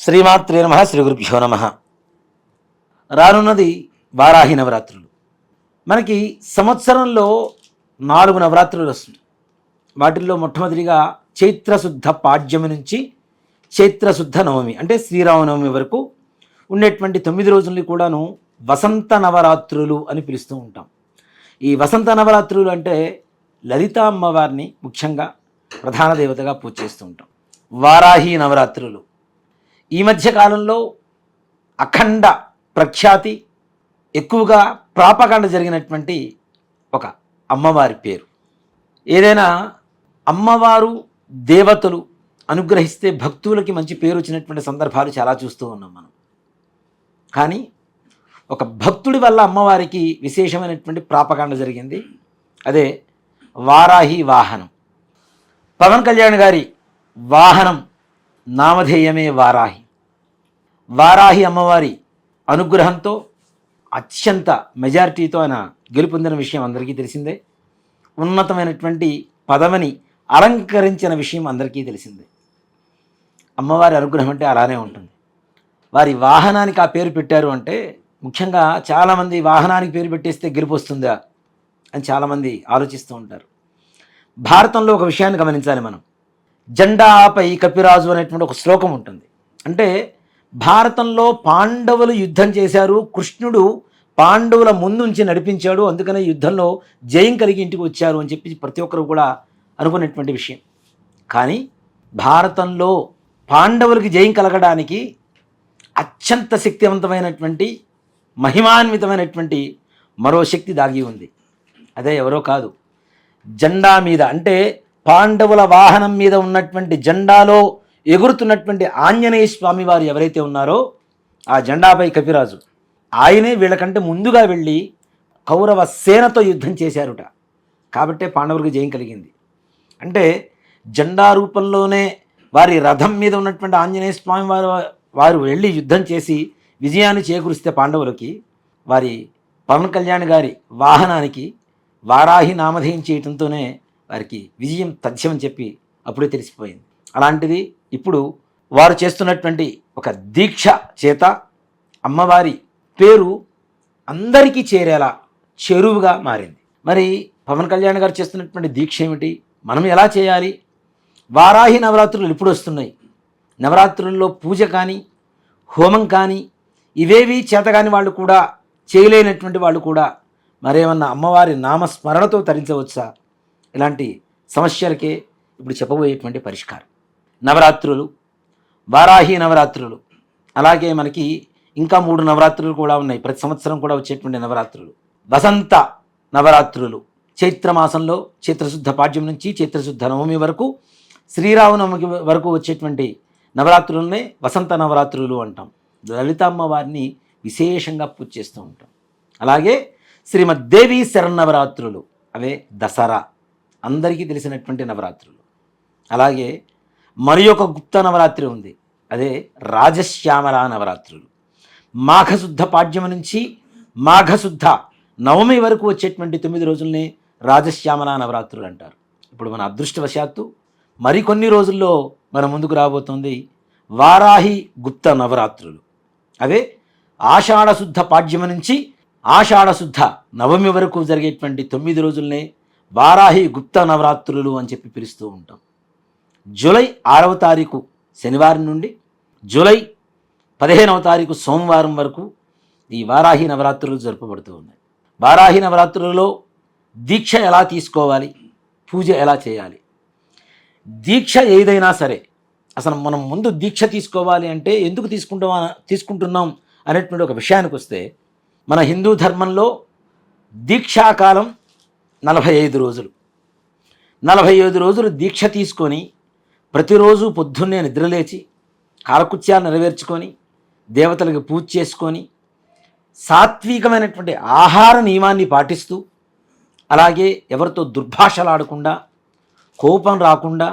శ్రీమాత్రే నమ శ్రీ గురుభ్యో నమ. రానున్నది వారాహి నవరాత్రులు. మనకి సంవత్సరంలో నాలుగు నవరాత్రులు వస్తుంది వాటిల్లో మొట్టమొదటిగా చైత్రశుద్ధ పాడ్యమి నుంచి చైత్రశుద్ధ నవమి అంటే శ్రీరామనవమి వరకు ఉండేటువంటి తొమ్మిది రోజుల్ని కూడాను వసంత నవరాత్రులు అని పిలుస్తూ ఉంటాం. ఈ వసంత నవరాత్రులు అంటే లలిత అమ్మవారిని ముఖ్యంగా ప్రధాన దేవతగా పూజ చేస్తూ ఉంటాం. వారాహి నవరాత్రులు. ఈ మధ్య కాలంలో అఖండ ప్రఖ్యాతి ఎక్కువగా ప్రాపకాండ జరిగినటువంటి ఒక అమ్మవారి పేరు. ఏదైనా అమ్మవారు దేవతలు అనుగ్రహిస్తే భక్తులకి మంచి పేరు వచ్చినటువంటి సందర్భాలు చాలా చూస్తూ ఉన్నాం మనం. కానీ ఒక భక్తుడి వల్ల అమ్మవారికి విశేషమైనటువంటి ప్రాపకాండ జరిగింది. అదే వారాహి వాహనం. పవన్ కళ్యాణ్ గారి వాహనం నామధేయమే వారాహి. వారాహి అమ్మవారి అనుగ్రహంతో అత్యంత మెజారిటీతో ఆయన గెలుపొందిన విషయం అందరికీ తెలిసిందే. ఉన్నతమైనటువంటి పదవిని అలంకరించిన విషయం అందరికీ తెలిసిందే. అమ్మవారి అనుగ్రహం అంటే అలానే ఉంటుంది. వారి వాహనానికి ఆ పేరు పెట్టారు అంటే ముఖ్యంగా చాలామంది వాహనానికి పేరు పెట్టేస్తే గెలుపు వస్తుందా అని చాలామంది ఆలోచిస్తూ ఉంటారు. భారతంలో ఒక విషయాన్ని గమనించాలి మనం. జెండాపై కపిరాజు అనేటువంటి ఒక శ్లోకం ఉంటుంది. అంటే భారతంలో పాండవులు యుద్ధం చేశారు కృష్ణుడు పాండవుల ముందుంచి నడిపించాడు అందుకనే యుద్ధంలో జయం కలిగి ఇంటికి వచ్చారు అని చెప్పి ప్రతి ఒక్కరు కూడా అనుకునేటువంటి విషయం. కానీ భారతంలో పాండవులకి జయం కలగడానికి అత్యంత శక్తివంతమైనటువంటి మహిమాన్వితమైనటువంటి మరో శక్తి దాగి ఉంది. అదే ఎవరో కాదు. జెండా మీద అంటే పాండవుల వాహనం మీద ఉన్నటువంటి జెండాలో ఎగురుతున్నటువంటి ఆంజనేయ స్వామి వారు ఎవరైతే ఉన్నారో ఆ జెండాపై కపిరాజు. ఆయనే వీళ్ళకంటే ముందుగా వెళ్ళి కౌరవ సేనతో యుద్ధం చేశారుట. కాబట్టే పాండవులకు జయం కలిగింది. అంటే జెండా రూపంలోనే వారి రథం మీద ఉన్నటువంటి ఆంజనేయ స్వామి వారు వారు వెళ్ళి యుద్ధం చేసి విజయాన్ని చేకూరిస్తే పాండవులకి వారి పవన్ కళ్యాణ్ గారి వాహనానికి వారాహి నామధేయం చేయటంతోనే వారికి విజయం తథ్యమని చెప్పి అప్పుడే తెలిసిపోయింది. అలాంటిది ఇప్పుడు వారు చేస్తున్నటువంటి ఒక దీక్ష చేత అమ్మవారి పేరు అందరికీ చేరేలా చెరువుగా మారింది. మరి పవన్ కళ్యాణ్ గారు చేస్తున్నటువంటి దీక్ష ఏమిటి? మనం ఎలా చేయాలి? వారాహి నవరాత్రులు ఇప్పుడు వస్తున్నాయి? నవరాత్రుల్లో పూజ కానీ హోమం కానీ ఇవేవి చేతగాని వాళ్ళు కూడా చేయలేనటువంటి వాళ్ళు కూడా మరేమన్నా అమ్మవారి నామస్మరణతో తరించవచ్చా? ఇలాంటి సమస్యలకే ఇప్పుడు చెప్పబోయేటువంటి పరిష్కారం. నవరాత్రులు వారాహి నవరాత్రులు అలాగే మనకి ఇంకా మూడు నవరాత్రులు కూడా ఉన్నాయి. ప్రతి సంవత్సరం కూడా వచ్చేటువంటి నవరాత్రులు. వసంత నవరాత్రులు. చైత్రమాసంలో చైత్రశుద్ధ పాడ్యం నుంచి చైత్రశుద్ధ నవమి వరకు శ్రీరామనవమికి వరకు వచ్చేటువంటి నవరాత్రులనే వసంత నవరాత్రులు అంటాం. లలితమ్మ వారిని విశేషంగా పూజ చేస్తూ ఉంటాం. అలాగే శ్రీమద్దేవి శరన్నవరాత్రులు అవే దసరా. అందరికీ తెలిసినటువంటి నవరాత్రులు. అలాగే మరి ఒక గుప్త నవరాత్రి ఉంది. అదే రాజశ్యామల నవరాత్రులు. మాఘశుద్ధ పాడ్యమ నుంచి మాఘశుద్ధ నవమి వరకు వచ్చేటువంటి తొమ్మిది రోజుల్ని రాజశ్యామల నవరాత్రులు అంటారు. ఇప్పుడు మన అదృష్టవశాత్తు మరికొన్ని రోజుల్లో మన ముందుకు రాబోతుంది వారాహి గుప్త నవరాత్రులు. అవే ఆషాఢశుద్ధ పాడ్యమ నుంచి ఆషాఢశుద్ధ నవమి వరకు జరిగేటువంటి తొమ్మిది రోజుల్నే వారాహి గుప్త నవరాత్రులు అని చెప్పి పిలుస్తూ ఉంటాం. జూలై ఆరవ తారీఖు శనివారం నుండి జూలై పదిహేనవ తారీఖు సోమవారం వరకు ఈ వారాహి నవరాత్రులు జరుపబడుతూ ఉన్నాయి. వారాహి నవరాత్రులలో దీక్ష ఎలా తీసుకోవాలి? పూజ ఎలా చేయాలి? దీక్ష ఏదైనా సరే అసలు మనం ముందు దీక్ష తీసుకోవాలి అంటే ఎందుకు తీసుకుంటాం తీసుకుంటున్నాం అనేటువంటి ఒక విషయానికి వస్తే మన హిందూ ధర్మంలో దీక్షాకాలం నలభై ఐదు రోజులు. నలభై ఐదు రోజులు దీక్ష తీసుకొని ప్రతిరోజు పొద్దున్నే నిద్రలేచి కాలకుత్యాలు నెరవేర్చుకొని దేవతలకు పూజ చేసుకొని సాత్వికమైనటువంటి ఆహార నియమాన్ని పాటిస్తూ అలాగే ఎవరితో దుర్భాషలాడకుండా కోపం రాకుండా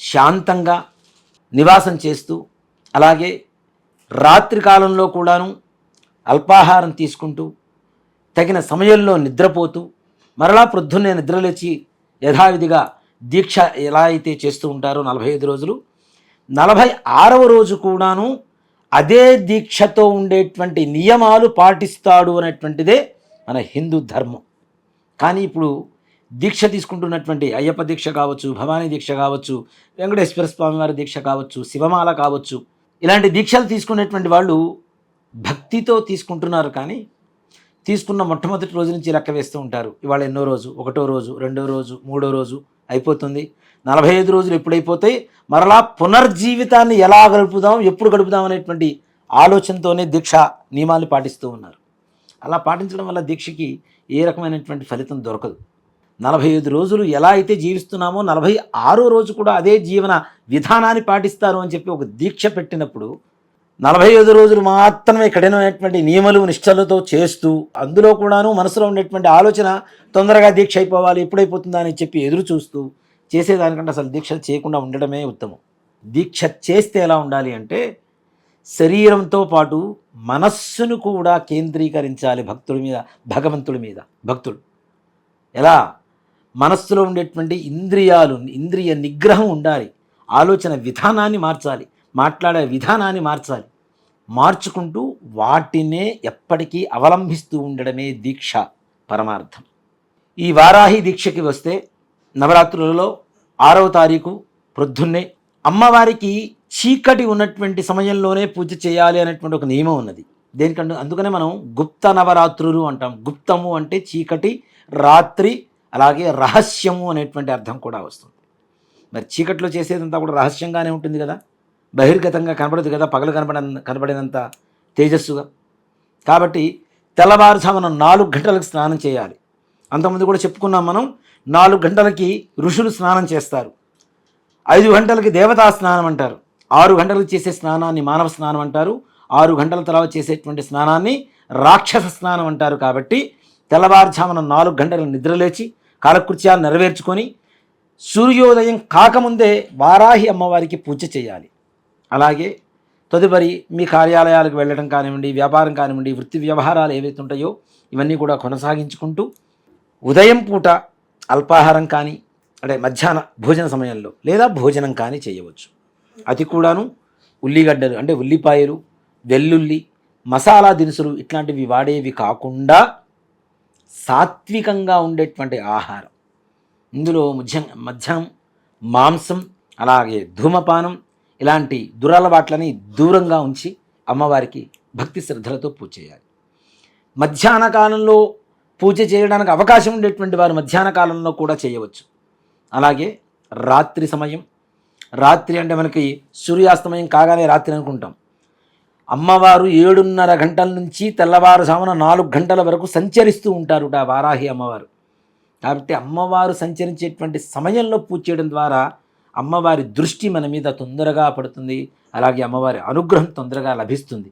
శాంతంగా నివాసం చేస్తూ అలాగే రాత్రి కాలంలో కూడాను అల్పాహారం తీసుకుంటూ తగిన సమయంలో నిద్రపోతూ మరలా ప్రొద్దున్నే నిద్రలేచి యథావిధిగా దీక్ష ఎలా అయితే చేస్తూ ఉంటారో నలభై ఐదు రోజులు నలభై ఆరవ రోజు కూడాను అదే దీక్షతో ఉండేటువంటి నియమాలు పాటిస్తాడు అనేటువంటిదే మన హిందూ ధర్మం. కానీ ఇప్పుడు దీక్ష తీసుకుంటున్నటువంటి అయ్యప్ప దీక్ష కావచ్చు భవానీ దీక్ష కావచ్చు వెంకటేశ్వర స్వామి వారి దీక్ష కావచ్చు శివమాల కావచ్చు ఇలాంటి దీక్షలు తీసుకునేటువంటి వాళ్ళు భక్తితో తీసుకుంటున్నారు కానీ తీసుకున్న మొట్టమొదటి రోజు నుంచి లెక్క వేస్తూ ఉంటారు. ఇవాళ ఎన్నో రోజు? ఒకటో రోజు రెండో రోజు మూడో రోజు అయిపోతుంది. నలభై ఐదు రోజులు ఎప్పుడైపోతాయి? మరలా పునర్జీవితాన్ని ఎలా గడుపుదాం ఎప్పుడు గడుపుదాం అనేటువంటి ఆలోచనతోనే దీక్ష నియమాలు పాటిస్తూ ఉన్నారు. అలా పాటించడం వల్ల దీక్షకి ఏ రకమైనటువంటి ఫలితం దొరకదు. నలభై ఐదు రోజులు ఎలా అయితే జీవిస్తున్నామో నలభై ఆరో రోజు కూడా అదే జీవన విధానాన్ని పాటిస్తారు అని చెప్పి ఒక దీక్ష పెట్టినప్పుడు నలభై ఐదు రోజులు మాత్రమే కఠినమైనటువంటి నియమలు నిష్టలతో చేస్తూ అందులో కూడాను మనసులో ఉండేటువంటి ఆలోచన తొందరగా దీక్ష అయిపోవాలి ఎప్పుడైపోతుందా అని చెప్పి ఎదురు చూస్తూ చేసేదానికంటే అసలు దీక్ష చేయకుండా ఉండడమే ఉత్తమం. దీక్ష చేస్తే ఎలా ఉండాలి అంటే శరీరంతో పాటు మనస్సును కూడా కేంద్రీకరించాలి భక్తుడి మీద భగవంతుడి మీద భక్తుడు. ఎలా? మనస్సులో ఉండేటువంటి ఇంద్రియాలు ఇంద్రియ నిగ్రహం ఉండాలి ఆలోచన విధానాన్ని మార్చాలి. మాట్లాడే విధానాన్ని మార్చాలి. మార్చుకుంటూ వాటినే ఎప్పటికీ అవలంబిస్తూ ఉండడమే దీక్ష పరమార్థం. ఈ వారాహి దీక్షకి వస్తే నవరాత్రులలో ఆరవ తారీఖు ప్రొద్దున్నే అమ్మవారికి చీకటి ఉన్నటువంటి సమయంలోనే పూజ చేయాలి అనేటువంటి ఒక నియమం ఉన్నది. దేనికంటే అందుకనే మనం గుప్త నవరాత్రులు అంటాం. గుప్తము అంటే చీకటి రాత్రి అలాగే రహస్యము అనేటువంటి అర్థం కూడా వస్తుంది. మరి చీకట్లో చేసేదంతా కూడా రహస్యంగానే ఉంటుంది కదా? బహిర్గతంగా కనపడదు కదా పగలు కనపడ కనపడినంత తేజస్సుగా. కాబట్టి తెల్లవారుజామున నాలుగు గంటలకు స్నానం చేయాలి. అంతకుముందు కూడా చెప్పుకున్నాం మనం నాలుగు గంటలకి ఋషులు స్నానం చేస్తారు. ఐదు గంటలకి దేవతా స్నానం అంటారు. ఆరు గంటలకు చేసే స్నానాన్ని మానవ స్నానం అంటారు. ఆరు గంటల తర్వాత చేసేటువంటి స్నానాన్ని రాక్షస స్నానం అంటారు కాబట్టి తెల్లవారుజామున నాలుగు గంటలు నిద్రలేచి కాలకృత్యాలు నెరవేర్చుకొని సూర్యోదయం కాకముందే వారాహి అమ్మవారికి పూజ చేయాలి. అలాగే తదుపరి మీ కార్యాలయాలకు వెళ్ళడం కానివ్వండి వ్యాపారం కానివ్వండి వృత్తి వ్యవహారాలు ఏవైతే ఉంటాయో ఇవన్నీ కూడా కొనసాగించుకుంటూ ఉదయం పూట అల్పాహారం కానీ అంటే మధ్యాహ్న భోజన సమయంలో లేదా భోజనం కానీ చేయవచ్చు. అది కూడాను ఉల్లిగడ్డలు అంటే ఉల్లిపాయలు వెల్లుల్లి మసాలా దినుసులు ఇట్లాంటివి వాడేవి కాకుండా సాత్వికంగా ఉండేటువంటి ఆహారం. ఇందులో మధ్య మధ్యాహ్నం మాంసం అలాగే ధూమపానం ఇలాంటి దురలవాట్లని దూరంగా ఉంచి అమ్మవారికి భక్తి శ్రద్ధలతో పూజ చేయాలి. మధ్యాహ్న కాలంలో పూజ చేయడానికి అవకాశం ఉండేటువంటి వారు మధ్యాహ్న కాలంలో కూడా చేయవచ్చు. అలాగే రాత్రి సమయం రాత్రి అంటే మనకి సూర్యాస్తమయం కాగానే రాత్రి అనుకుంటాం. అమ్మవారు ఏడున్నర గంటల నుంచి తెల్లవారుజామున నాలుగు గంటల వరకు సంచరిస్తూ ఉంటారు వారాహి అమ్మవారు. కాబట్టి అమ్మవారు సంచరించేటువంటి సమయంలో పూజ చేయడం ద్వారా అమ్మవారి దృష్టి మన మీద తొందరగా పడుతుంది. అలాగే అమ్మవారి అనుగ్రహం తొందరగా లభిస్తుంది.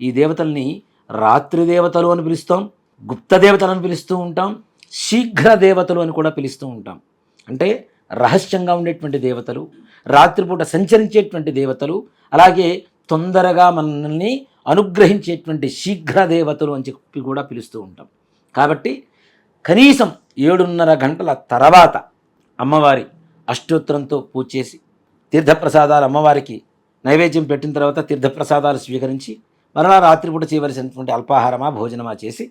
ఈ దేవతల్ని రాత్రి దేవతలు అని పిలుస్తాం గుప్త దేవతలు అని పిలుస్తూ ఉంటాం శీఘ్ర దేవతలు అని కూడా పిలుస్తూ ఉంటాం. అంటే రహస్యంగా ఉండేటువంటి దేవతలు రాత్రిపూట సంచరించేటువంటి దేవతలు అలాగే తొందరగా మనల్ని అనుగ్రహించేటువంటి శీఘ్ర దేవతలు అని చెప్పి కూడా పిలుస్తూ ఉంటాం. కాబట్టి కనీసం ఏడున్నర గంటల తర్వాత అమ్మవారి అష్టోత్తరంతో పూజ చేసి తీర్థప్రసాదాలు అమ్మవారికి నైవేద్యం పెట్టిన తర్వాత తీర్థప్రసాదాలు స్వీకరించి మరలా రాత్రిపూట చేయవలసినటువంటి అల్పాహారమా భోజనమా చేసి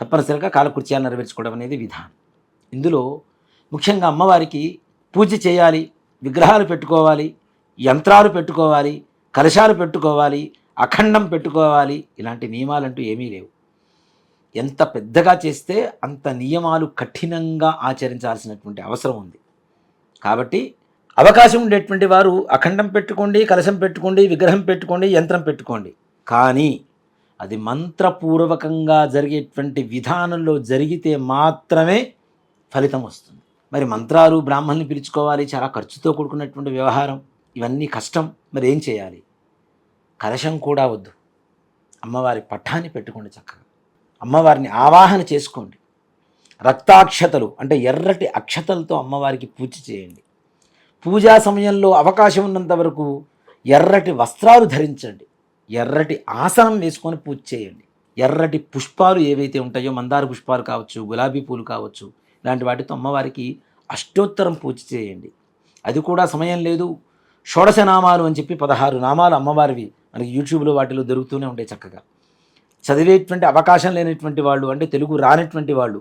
తప్పనిసరిగా కాలకృత్యాలు నెరవేర్చుకోవడం అనేది విధానం. ఇందులో ముఖ్యంగా అమ్మవారికి పూజ చేయాలి విగ్రహాలు పెట్టుకోవాలి యంత్రాలు పెట్టుకోవాలి కలశాలు పెట్టుకోవాలి అఖండం పెట్టుకోవాలి ఇలాంటి నియమాలంటూ ఏమీ లేవు. ఎంత పెద్దగా చేస్తే అంత నియమాలు కఠినంగా ఆచరించాల్సినటువంటి అవసరం ఉంది. కాబట్టి అవకాశం ఉండేటువంటి వారు అఖండం పెట్టుకోండి కలశం పెట్టుకోండి విగ్రహం పెట్టుకోండి యంత్రం పెట్టుకోండి. కానీ అది మంత్రపూర్వకంగా జరిగేటువంటి విధానంలో జరిగితే మాత్రమే ఫలితం వస్తుంది. మరి మంత్రాలు బ్రాహ్మణ్ని పిలుచుకోవాలి చాలా ఖర్చుతో కూడుకున్నటువంటి వ్యవహారం ఇవన్నీ కష్టం. మరి ఏం చేయాలి? కలశం కూడా వద్దు. అమ్మవారి పట్టాన్ని పెట్టుకోండి చక్కగా. అమ్మవారిని ఆవాహన చేసుకోండి. రక్తాక్షతలు అంటే ఎర్రటి అక్షతలతో అమ్మవారికి పూజ చేయండి. పూజా సమయంలో అవకాశం ఉన్నంత వరకు ఎర్రటి వస్త్రాలు ధరించండి. ఎర్రటి ఆసనం వేసుకొని పూజ చేయండి. ఎర్రటి పుష్పాలు ఏవైతే ఉంటాయో మందార పుష్పాలు కావచ్చు గులాబీ పూలు కావచ్చు ఇలాంటి వాటితో అమ్మవారికి అష్టోత్తరం పూజ చేయండి. అది కూడా సమయం లేదు. షోడశ నామాలు అని చెప్పి పదహారు నామాలు అమ్మవారివి మనకి యూట్యూబ్లో వాటిలో దొరుకుతూనే ఉంటాయి చక్కగా. చదివేటువంటి అవకాశం లేనటువంటి వాళ్ళు అంటే తెలుగు రానటువంటి వాళ్ళు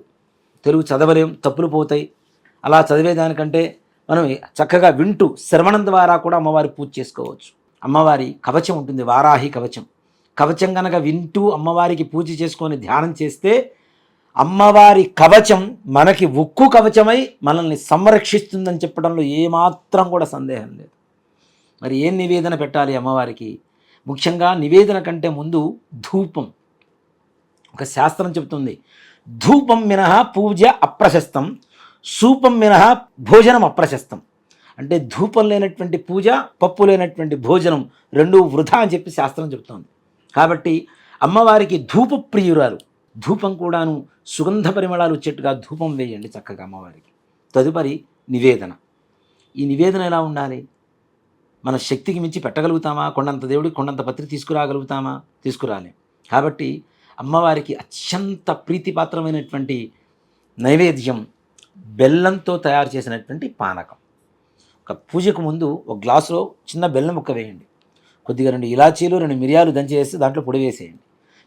తెలుగు చదవలేం తప్పులు పోతాయి. అలా చదివేదానికంటే మనం చక్కగా వింటూ శ్రవణం ద్వారా కూడా అమ్మవారి పూజ చేసుకోవచ్చు. అమ్మవారి కవచం ఉంటుంది వారాహి కవచం. కవచం కనుక వింటూ అమ్మవారికి పూజ చేసుకొని ధ్యానం చేస్తే అమ్మవారి కవచం మనకి ఉక్కు కవచమై మనల్ని సంరక్షిస్తుందని చెప్పడంలో ఏమాత్రం కూడా సందేహం లేదు. మరి ఏం నివేదన పెట్టాలి అమ్మవారికి? ముఖ్యంగా నివేదన కంటే ముందు ధూపం. ఒక శాస్త్రం చెబుతుంది ధూపం మినహా పూజ అప్రశస్తం సూపం మినహా భోజనం అప్రశస్తం. అంటే ధూపం లేనటువంటి పూజ పప్పు లేనటువంటి భోజనం రెండు వృధా అని చెప్పి శాస్త్రం చెబుతోంది. కాబట్టి అమ్మవారికి ధూప ప్రియురాలు ధూపం కూడాను సుగంధ పరిమళాలు వచ్చేట్టుగా ధూపం వేయండి చక్కగా అమ్మవారికి. తదుపరి నివేదన. ఈ నివేదన ఎలా ఉండాలి? మన శక్తికి మించి పెట్టగలుగుతామా? కొండంత దేవుడికి కొండంత పత్రి తీసుకురాగలుగుతామా? తీసుకురాలి. కాబట్టి అమ్మవారికి అత్యంత ప్రీతిపాత్రమైనటువంటి నైవేద్యం బెల్లంతో తయారు చేసినటువంటి పానకం. ఒక పూజకు ముందు ఒక గ్లాసులో చిన్న బెల్లం ముక్క వేయండి. కొద్దిగా రెండు ఇలాచీలు రెండు మిరియాలు దంచి దాంట్లో పొడి వేసేయండి.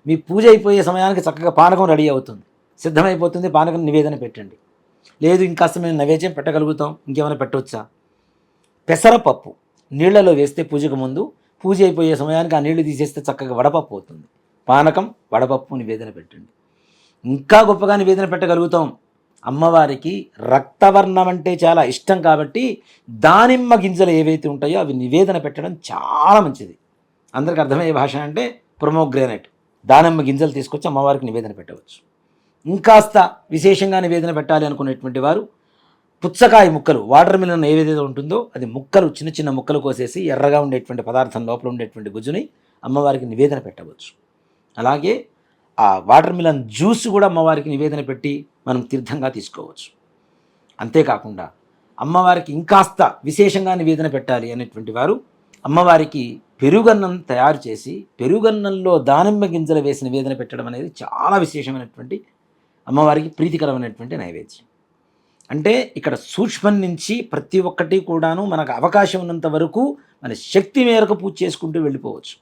మీ పూజ అయిపోయే సమయానికి చక్కగా పానకం రెడీ అవుతుంది. సిద్ధమైపోతుంది పానకం నివేదన పెట్టండి. లేదు ఇంకాస్త మేము నైవేద్యం పెట్టగలుగుతాం. ఇంకేమైనా పెట్టవచ్చా పెసరపప్పు నీళ్ళలో వేస్తే పూజకు ముందు పూజ అయిపోయే సమయానికి ఆ నీళ్ళు తీసేస్తే చక్కగా వడపప్పు అవుతుంది. పానకం వడపప్పు నివేదన పెట్టండి. ఇంకా గొప్పగా నివేదన పెట్టగలుగుతాం. అమ్మవారికి రక్తవర్ణం అంటే చాలా ఇష్టం కాబట్టి దానిమ్మ గింజలు ఏవైతే ఉంటాయో అవి నివేదన పెట్టడం చాలా మంచిది. అందరికి అర్థమయ్యే భాష అంటే ప్రొమోగ్రానైట్ దానిమ్మ గింజలు తీసుకొచ్చి అమ్మవారికి నివేదన పెట్టవచ్చు. ఇంకాస్త విశేషంగా నివేదన పెట్టాలి అనుకునేటువంటి వారు పుచ్చకాయ ముక్కలు వాటర్ మిలన్ ఏదైతే ఉంటుందో అది ముక్కలు చిన్న చిన్న ముక్కలు కోసేసి ఎర్రగా ఉండేటువంటి పదార్థం లోపల ఉండేటువంటి గుజ్జుని అమ్మవారికి నివేదన పెట్టవచ్చు. అలాగే ఆ వాటర్ మిలన్ జ్యూస్ కూడా అమ్మవారికి నివేదన పెట్టి మనం తీర్థంగా తీసుకోవచ్చు. అంతేకాకుండా అమ్మవారికి ఇంకాస్త విశేషంగా నివేదన పెట్టాలి అనేటువంటి వారు అమ్మవారికి పెరుగన్నం తయారు చేసి పెరుగన్నంలో దానిమ్మ గింజలు వేసి నివేదన పెట్టడం అనేది చాలా విశేషమైనటువంటి అమ్మవారికి ప్రీతికరమైనటువంటి నైవేద్యం. అంటే ఇక్కడ సూక్ష్మం నుంచి ప్రతి ఒక్కటి కూడాను మనకు అవకాశం ఉన్నంత వరకు మన శక్తి మేరకు పూజ చేసుకుంటూ వెళ్ళిపోవచ్చు.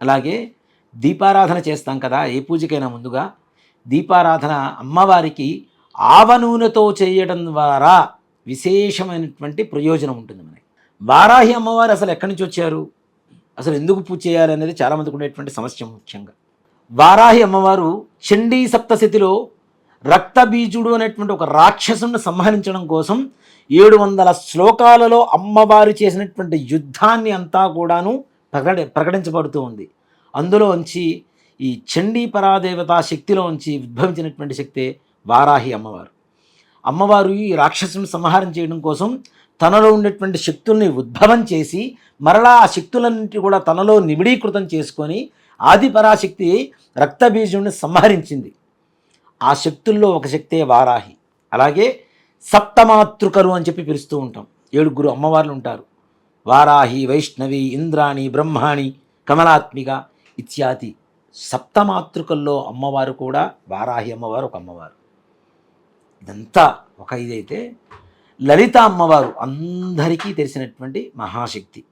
అలాగే దీపారాధన చేస్తాం కదా ఏ పూజకైనా ముందుగా. దీపారాధన అమ్మవారికి ఆవ నూనెతో చేయడం ద్వారా విశేషమైనటువంటి ప్రయోజనం ఉంటుంది మనకి. వారాహి అమ్మవారు అసలు ఎక్కడి నుంచి వచ్చారు? అసలు ఎందుకు పూజ చేయాలి అనేది చాలామందికి ఉండేటువంటి సమస్య ముఖ్యంగా. వారాహి అమ్మవారు చండీ సప్తశతిలో రక్తబీజుడు అనేటువంటి ఒక రాక్షసుని సంహరించడం కోసం ఏడు వందల శ్లోకాలలో అమ్మవారు చేసినటువంటి యుద్ధాన్ని అంతా కూడాను ప్రకట ప్రకటించబడుతూ ఉంది. అందులోంచి ఈ చండీ పరాదేవతా శక్తిలోంచి ఉద్భవించినటువంటి శక్తే వారాహి అమ్మవారు. అమ్మవారు ఈ రాక్షసుని సంహారం చేయడం కోసం తనలో ఉండేటువంటి శక్తుల్ని ఉద్భవం చేసి మరలా ఆ శక్తులన్నింటి కూడా తనలో నిబిడీకృతం చేసుకొని ఆది పరాశక్తి సంహరించింది. ఆ శక్తుల్లో ఒక శక్తే వారాహి. అలాగే సప్తమాతృకలు అని చెప్పి పిలుస్తూ ఉంటాం. ఏడుగురు అమ్మవార్లు ఉంటారు. వారాహి వైష్ణవి ఇంద్రాణి బ్రహ్మాణి కమలాత్మిక ఇత్యాది సప్తమాతృకల్లో అమ్మవారు కూడా వారాహి అమ్మవారు ఒక అమ్మవారు. ఇదంతా ఒక ఇదైతే లలిత అమ్మవారు అందరికీ తెలిసినటువంటి మహాశక్తి.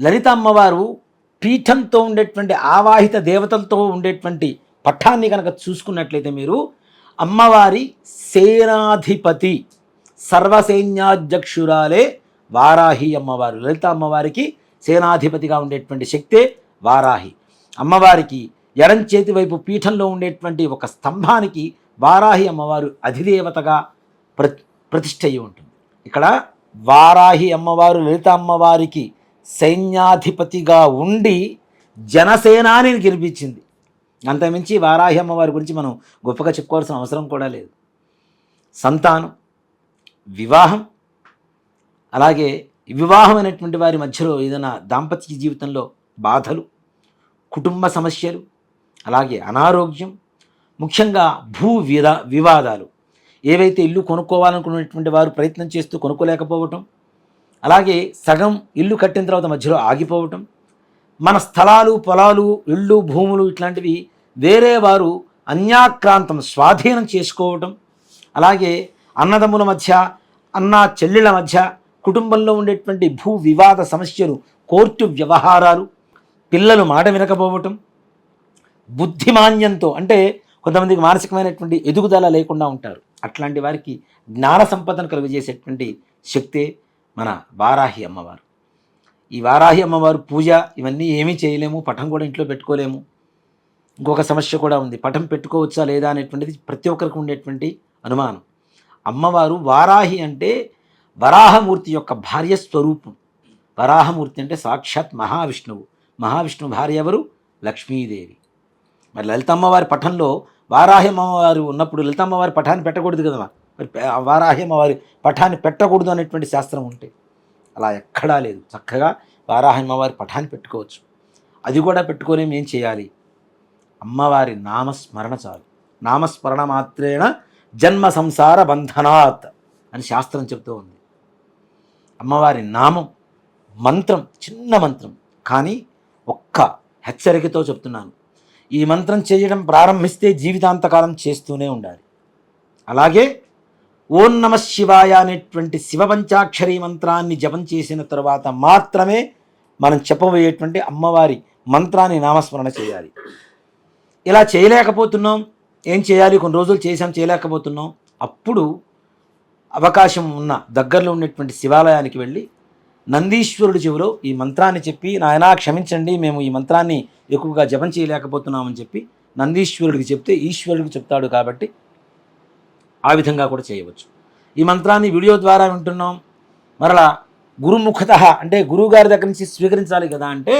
లలిత అమ్మవారు పీఠంతో ఉండేటువంటి ఆవాహిత దేవతలతో ఉండేటువంటి పట్టాన్ని కనుక చూసుకున్నట్లయితే మీరు అమ్మవారి సేనాధిపతి సర్వసైన్యాధ్యక్షురాలే వారాహి అమ్మవారు. లలిత అమ్మవారికి సేనాధిపతిగా ఉండేటువంటి శక్తే వారాహి. అమ్మవారికి ఎడం చేతి వైపు పీఠంలో ఉండేటువంటి ఒక స్తంభానికి వారాహి అమ్మవారు అధిదేవతగా ప్రతి ప్రతిష్ఠ అయి ఉంటుంది. ఇక్కడ వారాహి అమ్మవారు లలిత అమ్మవారికి సైన్యాధిపతిగా ఉండి జనసేనాని గెలిపించింది. అంతమించి వారాహి అమ్మవారి గురించి మనం గొప్పగా చెప్పుకోవాల్సిన అవసరం కూడా లేదు. సంతానం వివాహం అలాగే వివాహం అనేటువంటి వారి మధ్యలో ఏదైనా దాంపత్య జీవితంలో బాధలు కుటుంబ సమస్యలు అలాగే అనారోగ్యం ముఖ్యంగా భూ విదా వివాదాలు. ఏవైతే ఇల్లు కొనుక్కోవాలనుకున్నటువంటి వారు ప్రయత్నం చేస్తూ కొనుక్కోలేకపోవటం అలాగే సగం ఇల్లు కట్టిన తర్వాత మధ్యలో ఆగిపోవటం మన స్థలాలు పొలాలు ఇళ్ళు భూములు ఇట్లాంటివి వేరే వారు అన్యాక్రాంతం స్వాధీనం చేసుకోవటం అలాగే అన్నదమ్ముల మధ్య అన్న చెల్లెళ్ళ మధ్య కుటుంబంలో ఉండేటువంటి భూ వివాద సమస్యలు కోర్టు వ్యవహారాలు పిల్లలు మాట వినకపోవటం బుద్ధిమాన్యంతో అంటే కొంతమందికి మానసికమైనటువంటి ఎదుగుదల లేకుండా ఉంటారు. అట్లాంటి వారికి జ్ఞాన సంపదను కలుగజేసేటువంటి శక్తే మన వారాహి అమ్మవారు. ఈ వారాహి అమ్మవారు పూజ ఇవన్నీ ఏమీ చేయలేము పటం కూడా ఇంట్లో పెట్టుకోలేము. ఇంకొక సమస్య కూడా ఉంది. పటం పెట్టుకోవచ్చా లేదా అనేటువంటిది ప్రతి ఒక్కరికి ఉండేటువంటి అనుమానం. అమ్మవారు వారాహి అంటే వరాహమూర్తి యొక్క భార్య స్వరూపం. వరాహమూర్తి అంటే సాక్షాత్ మహావిష్ణువు. మహావిష్ణువు భార్య ఎవరు? లక్ష్మీదేవి. మరి లలితమ్మవారి పఠంలో వారాహ్యమ్మవారు ఉన్నప్పుడు లలితమ్మవారి పఠాన్ని పెట్టకూడదు కదా మరి వారాహ్యమ్మవారి పఠాన్ని పెట్టకూడదు అనేటువంటి శాస్త్రం ఉంటే అలా ఎక్కడా లేదు. చక్కగా వారాహ్యమ్మవారి పఠాన్ని పెట్టుకోవచ్చు. అది కూడా పెట్టుకొని ఏం చేయాలి? అమ్మవారి నామస్మరణ చాలు. నామస్మరణ మాత్రేణ జన్మ సంసార బంధనాత్ అని శాస్త్రం చెబుతూ ఉంది. అమ్మవారి నామం మంత్రం చిన్న మంత్రం. కానీ ఒక్క హెచ్చరికతో చెప్తున్నాను. ఈ మంత్రం చేయడం ప్రారంభిస్తే జీవితాంతకాలం చేస్తూనే ఉండాలి. అలాగే ఓం నమ శివాయ అనేటువంటి శివ పంచాక్షరి మంత్రాన్ని జపం చేసిన తర్వాత మాత్రమే మనం చెప్పబోయేటువంటి అమ్మవారి మంత్రాన్ని నామస్మరణ చేయాలి. ఇలా చేయలేకపోతున్నాం. ఏం చేయాలి? కొన్ని రోజులు చేసాం చేయలేకపోతున్నాం. అప్పుడు అవకాశం ఉన్న దగ్గరలో ఉన్నటువంటి శివాలయానికి వెళ్ళి నందీశ్వరుడి చెవిలో ఈ మంత్రాన్ని చెప్పి నాయనా క్షమించండి మేము ఈ మంత్రాన్ని ఎక్కువగా జపం చేయలేకపోతున్నామని చెప్పి నందీశ్వరుడికి చెప్తే ఈశ్వరుడికి చెప్తాడు కాబట్టి ఆ విధంగా కూడా చేయవచ్చు. ఈ మంత్రాన్ని వీడియో ద్వారా వింటున్నాం. మరలా గురుముఖత అంటే గురువు గారి దగ్గర నుంచి స్వీకరించాలి కదా అంటే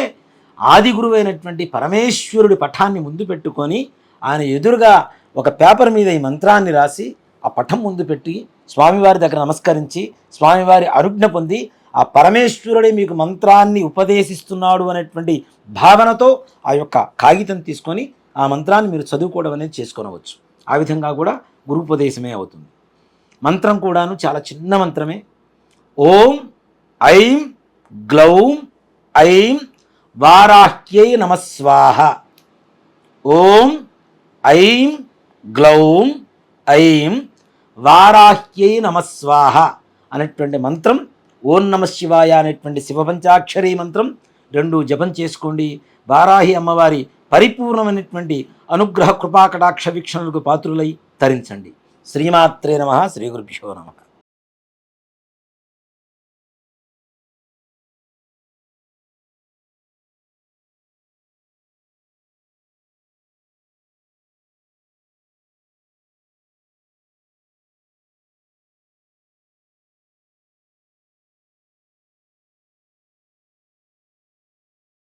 ఆది గురువైనటువంటి పరమేశ్వరుడి పఠాన్ని ముందు పెట్టుకొని ఆయన ఎదురుగా ఒక పేపర్ మీద ఈ మంత్రాన్ని రాసి ఆ పఠం ముందు పెట్టి స్వామివారి దగ్గర నమస్కరించి స్వామివారి అరుజ్ఞ పొంది ఆ పరమేశ్వరుడే మీకు మంత్రాన్ని ఉపదేశిస్తున్నాడు అనేటువంటి భావనతో ఆ యొక్క కాగితం తీసుకొని ఆ మంత్రాన్ని మీరు చదువుకోవడం అనేది చేసుకొనవచ్చు. ఆ విధంగా కూడా గురుపదేశమే అవుతుంది. మంత్రం కూడాను చాలా చిన్న మంత్రమే. ఓం ఐం గ్లౌం ఐం వారాహ్యై నమస్వాహ ఓం ఐం గ్లౌం ఐం వారాహ్యై నమస్వాహ అనేటువంటి మంత్రం ఓం నమ శివాయ అనేటువంటి శివపంచాక్షరీ మంత్రం రెండు జపం చేసుకోండి. బారాహి అమ్మవారి పరిపూర్ణమైనటువంటి అనుగ్రహ కృపాకటాక్ష వీక్షణలకు పాత్రులై తరించండి. శ్రీమాత్రే నమ. శ్రీ గురుభ్యో నమ.